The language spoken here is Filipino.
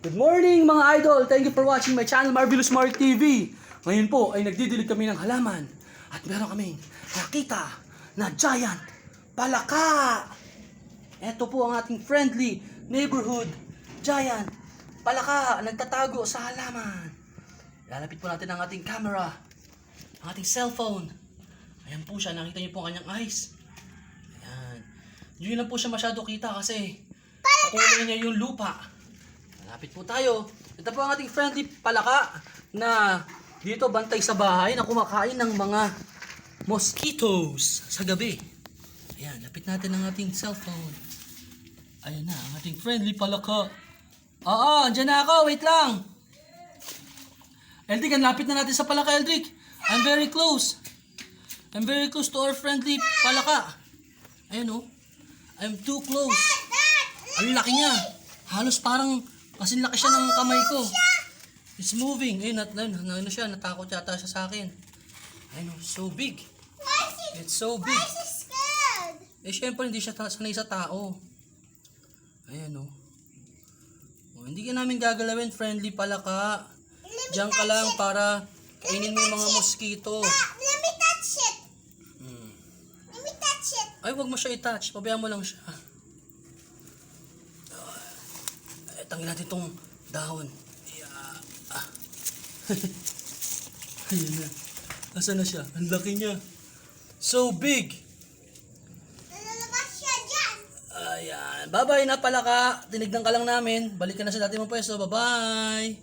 Good morning mga idol! Thank you for watching my channel Marvelous Smart TV. Ngayon po ay nagdidilig kami ng halaman at meron kaming nakita na giant palaka. Ito po ang ating friendly neighborhood giant palaka nagtatago sa halaman. Lalapit po natin ang ating camera, ang ating cellphone. Ayan po siya, nakita niyo po ang kanyang eyes. Ayan. Hindi lang po siya masyado kita kasi kakulay niya yung lupa. Malapit po tayo. Ito po ang ating friendly palaka na dito bantay sa bahay na kumakain ng mga mosquitoes sa gabi. Ayan, lapit natin ang ating cellphone. Ayan na, ang ating friendly palaka. Oo, andyan na ako. Wait lang. Eldrick, ang lapit na natin sa palaka, Eldrick. I'm very close. I'm very close to our friendly palaka. Ayan oh. I'm too close. Ang laki niya. Halos parang kasi laki siya ng kamay ko. It's moving. Ayun, nat, nat, ano siya, natakot yata siya sa akin. Ayun oh, so big. Is he, It's so big. why is he scared? Eh, syempre, hindi siya sanay sa tao. Ayan oh. oh hindi ka namin gagalawin, friendly palaka. Diyan ka lang para kainin mo yung mga mosquito. Ah, let me touch it. Hmm. Let me touch it. Ay, wag mo siya i-touch. Pabayaan mo lang siya. Ay, tanggalin natin itong dahon. Yeah. Ah. Ayan na. Asa na siya? Ang laki niya. So big. Nalalabas siya dyan. Ayan. Bye-bye na pala ka. Tinignan ka lang namin. Balik ka na sa dati mong pwesto. Bye-bye.